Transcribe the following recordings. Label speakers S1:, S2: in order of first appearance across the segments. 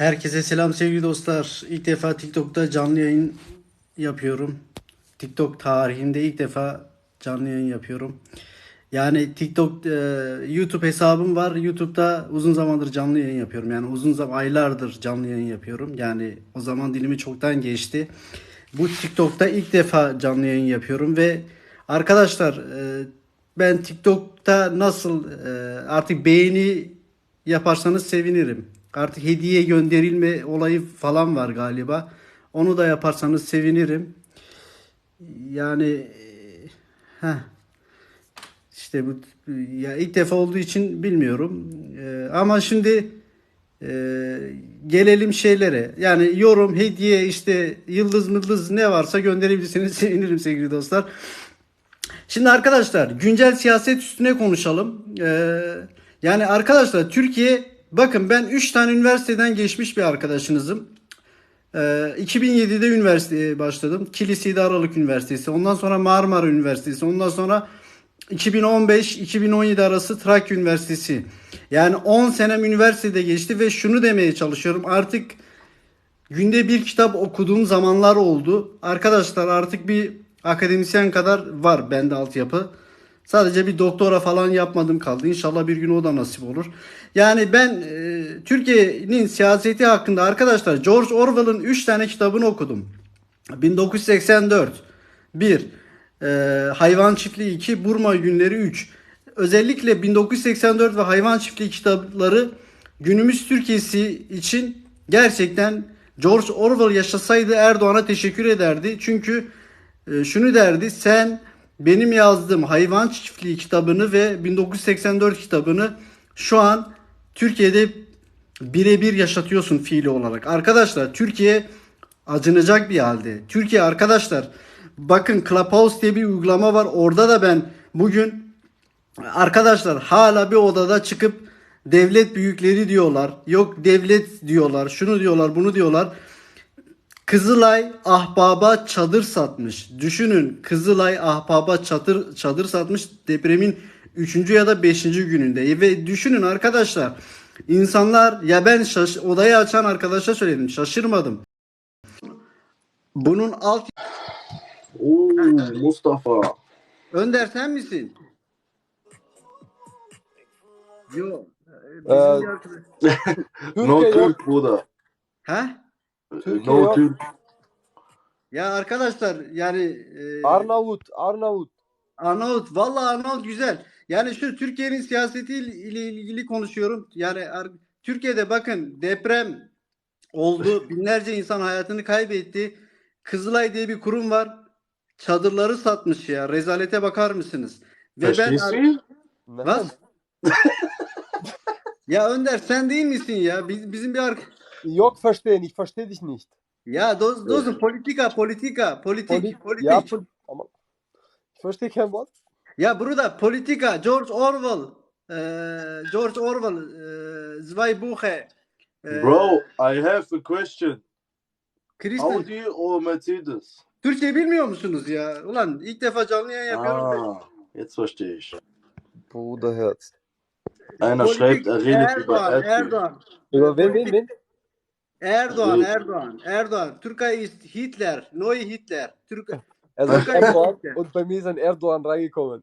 S1: Herkese selam sevgili dostlar. İlk defa TikTok'ta canlı yayın yapıyorum. TikTok tarihinde ilk defa canlı yayın yapıyorum. Yani TikTok, e, YouTube hesabım var. YouTube'da uzun zamandır canlı yayın yapıyorum. Yani uzun zaman aylardır canlı yayın yapıyorum. Yani o zaman dilimi çoktan geçti. Bu TikTok'ta ilk defa canlı yayın yapıyorum ve arkadaşlar e, ben TikTok'ta nasıl e, artık beğeni yaparsanız sevinirim. Artık hediye gönderilme olayı falan var galiba. Onu da yaparsanız sevinirim. Yani ha işte bu ya ilk defa olduğu için bilmiyorum. Ee, ama şimdi e, gelelim şeylere. Yani yorum, hediye, işte yıldız mıldız ne varsa gönderebilirsiniz. Sevinirim sevgili dostlar. Şimdi arkadaşlar güncel siyaset üstüne konuşalım. Ee, yani arkadaşlar Türkiye bakın ben 3 tane üniversiteden geçmiş bir arkadaşınızım. Ee, 2007'de üniversiteye başladım. Kilisede Aralık Üniversitesi. Ondan sonra Marmara Üniversitesi. Ondan sonra 2015-2017 arası Trakya Üniversitesi. Yani 10 senem üniversitede geçti ve şunu demeye çalışıyorum. Artık günde bir kitap okuduğum zamanlar oldu. Arkadaşlar artık bir akademisyen kadar var bende altyapı. Sadece bir doktora falan yapmadım kaldı. İnşallah bir gün o da nasip olur. Yani ben e, Türkiye'nin siyaseti hakkında arkadaşlar George Orwell'ın 3 tane kitabını okudum. 1984 1 e, Hayvan Çiftliği 2 Burma Günleri 3 Özellikle 1984 ve Hayvan Çiftliği kitapları günümüz Türkiye'si için gerçekten George Orwell yaşasaydı Erdoğan'a teşekkür ederdi. Çünkü e, şunu derdi sen benim yazdığım Hayvan Çiftliği kitabını ve 1984 kitabını şu an Türkiye'de birebir yaşatıyorsun fiili olarak. Arkadaşlar Türkiye acınacak bir halde. Türkiye arkadaşlar bakın Clubhouse diye bir uygulama var. Orada da ben bugün arkadaşlar hala bir odada çıkıp devlet büyükleri diyorlar. Yok devlet diyorlar. Şunu diyorlar, bunu diyorlar. Kızılay ahbaba çadır satmış. Düşünün Kızılay ahbaba çadır çadır satmış depremin 3. ya da 5. gününde. Ve düşünün arkadaşlar insanlar ya ben şaş odayı açan arkadaşa söyledim şaşırmadım. Bunun alt
S2: Oo Mustafa.
S1: Önder sen misin? Yok. Bizim
S3: Ee,
S1: arkadaş-
S2: No
S3: Türkiye yok.
S2: Türk Bruder.
S1: Ha?
S3: Türkiye
S2: no
S3: yok.
S2: Türk.
S1: Ya arkadaşlar yani e,
S3: Arnavut, Arnavut.
S1: Arnavut vallahi Arnavut güzel. Yani şu Türkiye'nin siyaseti ile ilgili konuşuyorum. Yani Türkiye'de bakın deprem oldu. Binlerce insan hayatını kaybetti. Kızılay diye bir kurum var. Çadırları satmış ya. Rezalete bakar mısınız? Ve ben
S2: du?
S3: Ne?
S1: Was? ya Önder sen değil misin ya? Biz, bizim bir ark
S3: Yok verstehen, ich verstehe dich nicht.
S1: ya doz, dozun politika politika politik
S3: Poli-
S1: politik.
S3: Ja, pol- ich verstehe kein Wort.
S1: Ya burada politika George Orwell eee, George Orwell eee, zwei Buche eee,
S2: Bro, I have a question.
S1: Christian-
S2: Audi or Mercedes?
S1: Türkçe bilmiyor musunuz ya? Ulan ilk defa canlı yayın yapıyorum.
S2: Ah, jetzt verstehe ich.
S3: Bruder Herz.
S2: Einer
S1: Politik,
S2: schreibt, er redet über
S1: Erdoğan,
S2: Erdöl.
S1: Erdoğan,
S3: Über wen, wen, wen?
S1: Erdoğan. Erdoğan, Erdoğan. Türkei ist Hitler, neue Hitler. Türk
S3: Also
S1: Türkei-
S3: Erdogan und bei mir ist ein Erdogan reingekommen.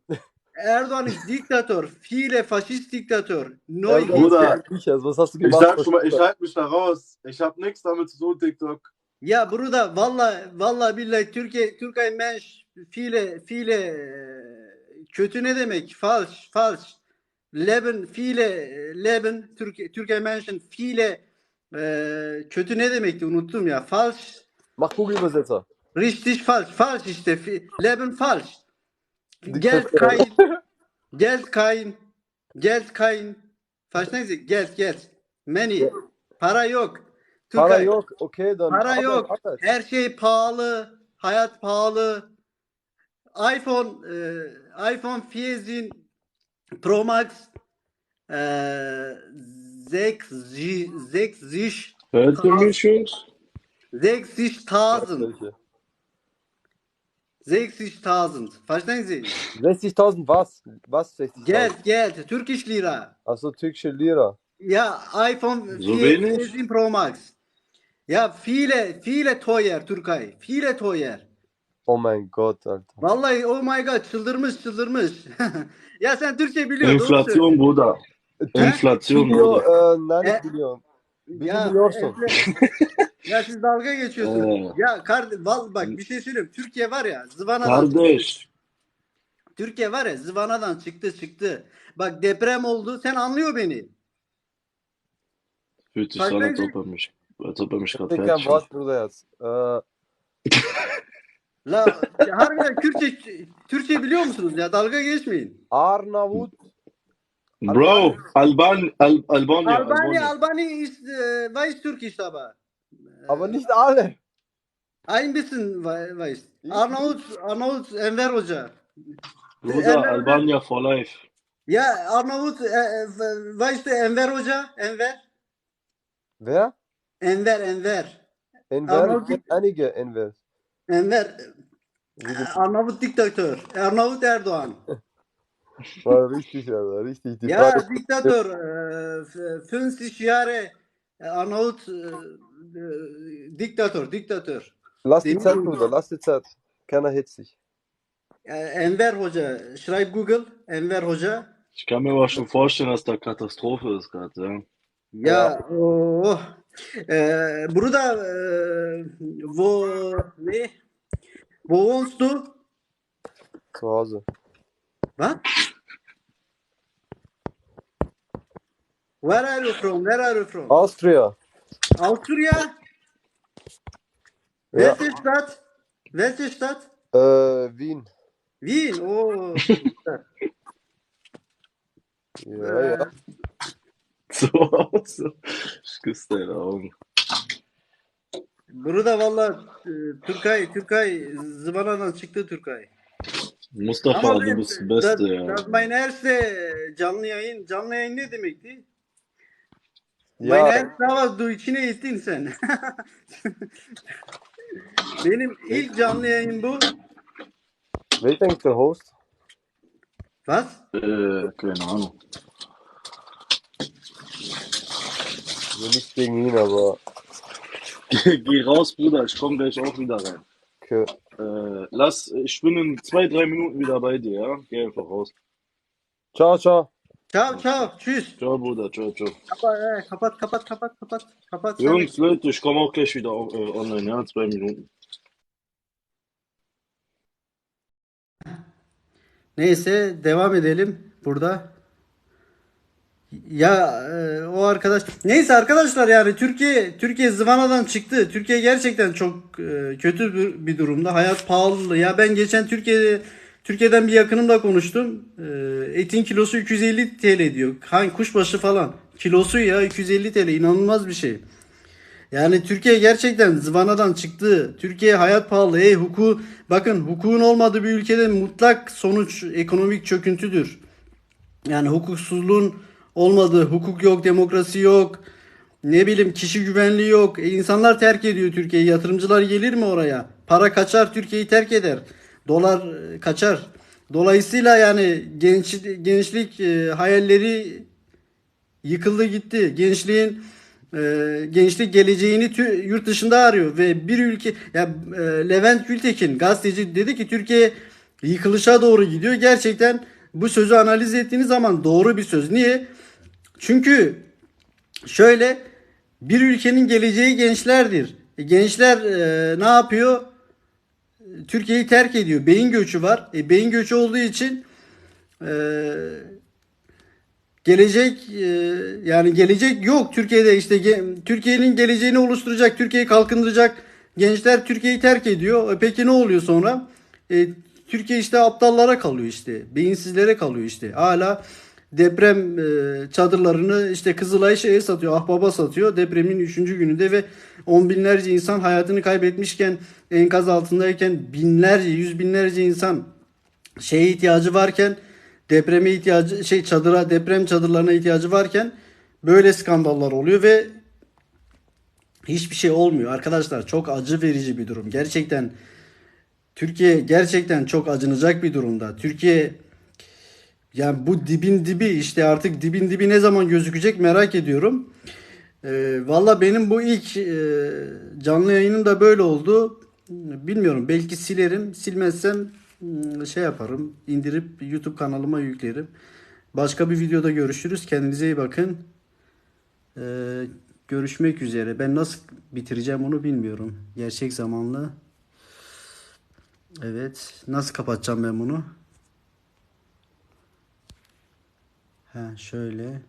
S1: Erdoğan ist Diktator, viele Faschist Diktator, neue
S3: Erdogan
S2: Bruder.
S3: ist nicht, also was hast du
S2: Ich
S3: gemacht?
S2: sag schon mal, ich halte mich da raus. Ich habe nichts damit zu tun, TikTok.
S1: Ya burada valla valla billahi Türkiye Türkiye menş fiile fiile e, kötü ne demek? Falsch, falsch. Leben fiile e, Leben Türkiye Türkiye Menschen fiile e, kötü ne demekti unuttum ya. Falsch,
S3: Mach Google-Übersetzer.
S1: richtig falsch, falsch işte. Leben falsch. Geld kein Geld kein Geld kein Verstehen Sie? Geld, Geld. Money. Para yok.
S3: Para
S1: Türkiye-
S3: yok, okay, dann.
S1: Para yok.
S3: Arbeit.
S1: Her şey pahalı. Hayat pahalı. iPhone e, iPhone 14 Pro Max e, 60 60
S2: Hört ihr mich, Jungs?
S1: 60.000
S3: Welche?
S1: 60.000 Verstehen Sie?
S3: 60.000 was? Was? 60.000?
S1: Geld, Geld, Türkisch Lira.
S3: Achso, türkische Lira.
S1: Ja, iPhone
S4: So
S1: 4
S4: wenig?
S1: 14 Pro Max. Ja, viele, viele teuer Türkei. Viele teuer.
S3: Oh mein Gott, Alter.
S1: Vallahi oh my god çıldırmış çıldırmış. ya sen Türkçe biliyorsun. doğru
S4: Inflation, Bruder.
S3: Biliyor,
S4: Bruder.
S3: e, nerede
S1: E-
S3: biliyorum?
S1: Ya,
S3: biliyorsun.
S1: ya siz dalga geçiyorsunuz. Ya kar val bak bir şey söyleyeyim. Türkiye var ya zıvanadan
S4: Kardeş.
S1: Türkiye var ya zıvanadan çıktı çıktı. Bak deprem oldu. Sen anlıyor beni.
S4: Sich
S1: Bak
S4: so an,
S1: ben
S4: als ob er mich, als ob er mich gerade
S3: Tek
S4: fertig
S3: kein
S4: macht.
S3: Wort, Bruder jetzt. Äh,
S1: La harbiden Kürtçe Türkçe biliyor musunuz ya? Dalga geçmeyin.
S3: Arnavut.
S4: Bro, Alban, Al, Albania,
S1: Albanya
S4: Albania.
S1: Albanya ist äh, weiß Türkisch aber.
S3: Aber nicht alle.
S1: Ein bisschen wei- weiß.
S3: Ich-
S1: Arnavut Arnavut Enver Hoca.
S4: Bruder,
S1: Enver-
S4: Albania for life.
S1: Ya Arnavut e, e, weiß der Enver Hoca? Enver?
S3: Wer?
S1: Enver Enver.
S3: Enver.
S1: Arnavut-
S3: einige Enver.
S1: Enver Arnavut Diktatör. Arnavut Erdoğan.
S3: war richtig, Alter. Richtig. Die
S1: Ja,
S3: Frage-
S1: Diktatör. Äh, f- 50 Jahre äh, Arnavut äh, Diktatör, Diktatör.
S3: Lass die Zeit, Bruder. Lass die Zeit. Keiner hetzt sich.
S1: Äh, Enver Hoca. Schreib Google. Enver Hoca.
S4: Ich kann mir aber schon vorstellen, dass da Katastrophe ist gerade, ja.
S1: Ya oh. Äh, Bruder, äh, wo ne? Wo wohnst du?
S3: Zu Hause.
S1: Was? Where are you from? Where are you from?
S3: Austria.
S1: Austria?
S3: Ja.
S1: Welche Stadt? Welche Stadt?
S3: Äh, Wien.
S1: Wien. Oh.
S3: Ja, ja.
S4: So aus. Ich küsse deine Augen.
S1: Burada valla e, Türkay, Türkay zıvanadan çıktı Türkay.
S4: Mustafa,
S1: Ama ben-
S4: bist der Beste,
S1: das mein erste canlı yayın. Canlı yayın ne demekti? Var du içine ettin sen. Benim ilk canlı yayın bu.
S3: wer ist eigentlich der Host?
S1: Was?
S4: Äh, keine Ahnung.
S3: Also nicht gegen ihn, aber
S4: Geh raus, Bruder, ich komme gleich auch wieder rein.
S3: okay.
S4: Äh, lass, ich bin in zwei, drei Minuten wieder bei dir, ja? Geh einfach raus.
S3: Ciao, ciao.
S1: Ciao ciao. Tschüss.
S4: Ciao, Bruder, ciao, ciao.
S1: Kapat eh, kapat kapat kapat kapat. kapat.
S4: Jungs, Leute, ich komme auch gleich wieder äh, online, ja? Zwei Minuten.
S1: Neyse devam edelim burada. Ya e, o arkadaş neyse arkadaşlar yani Türkiye Türkiye zıvanadan çıktı. Türkiye gerçekten çok e, kötü bir, bir durumda. Hayat pahalı. Ya ben geçen Türkiye'de Türkiye'den bir yakınımla konuştum. E, etin kilosu 250 TL diyor. Hangi kuşbaşı falan. Kilosu ya 250 TL inanılmaz bir şey. Yani Türkiye gerçekten zıvanadan çıktı. Türkiye hayat pahalı. Ey hukuku bakın hukukun olmadığı bir ülkede mutlak sonuç ekonomik çöküntüdür. Yani hukuksuzluğun olmadığı, hukuk yok, demokrasi yok. Ne bileyim kişi güvenliği yok. E, insanlar terk ediyor Türkiye'yi. Yatırımcılar gelir mi oraya? Para kaçar, Türkiye'yi terk eder. Dolar e, kaçar. Dolayısıyla yani genç gençlik e, hayalleri yıkıldı gitti. Gençliğin e, gençlik geleceğini tü- yurt dışında arıyor ve bir ülke ya e, Levent Gültekin gazeteci dedi ki Türkiye yıkılışa doğru gidiyor. Gerçekten bu sözü analiz ettiğiniz zaman doğru bir söz. Niye? Çünkü şöyle bir ülkenin geleceği gençlerdir. E, gençler e, ne yapıyor? Türkiye'yi terk ediyor. Beyin göçü var. E, beyin göçü olduğu için e, gelecek e, yani gelecek yok Türkiye'de işte ge- Türkiye'nin geleceğini oluşturacak, Türkiye'yi kalkındıracak gençler Türkiye'yi terk ediyor. E, peki ne oluyor sonra? E, Türkiye işte aptallara kalıyor işte. Beyinsizlere kalıyor işte. Hala deprem e, çadırlarını işte Kızılay şeye satıyor, Ahbaba satıyor. Depremin 3. gününde ve on binlerce insan hayatını kaybetmişken enkaz altındayken binlerce, yüz binlerce insan şeye ihtiyacı varken depreme ihtiyacı şey çadıra deprem çadırlarına ihtiyacı varken böyle skandallar oluyor ve hiçbir şey olmuyor arkadaşlar çok acı verici bir durum gerçekten Türkiye gerçekten çok acınacak bir durumda Türkiye Yani bu dibin dibi işte artık dibin dibi ne zaman gözükecek merak ediyorum. Ee, Valla benim bu ilk e, canlı yayınım da böyle oldu. Bilmiyorum belki silerim. Silmezsem hmm, şey yaparım. indirip YouTube kanalıma yüklerim. Başka bir videoda görüşürüz. Kendinize iyi bakın. Ee, görüşmek üzere. Ben nasıl bitireceğim onu bilmiyorum. Gerçek zamanlı. Evet. Nasıl kapatacağım ben bunu? Ha şöyle.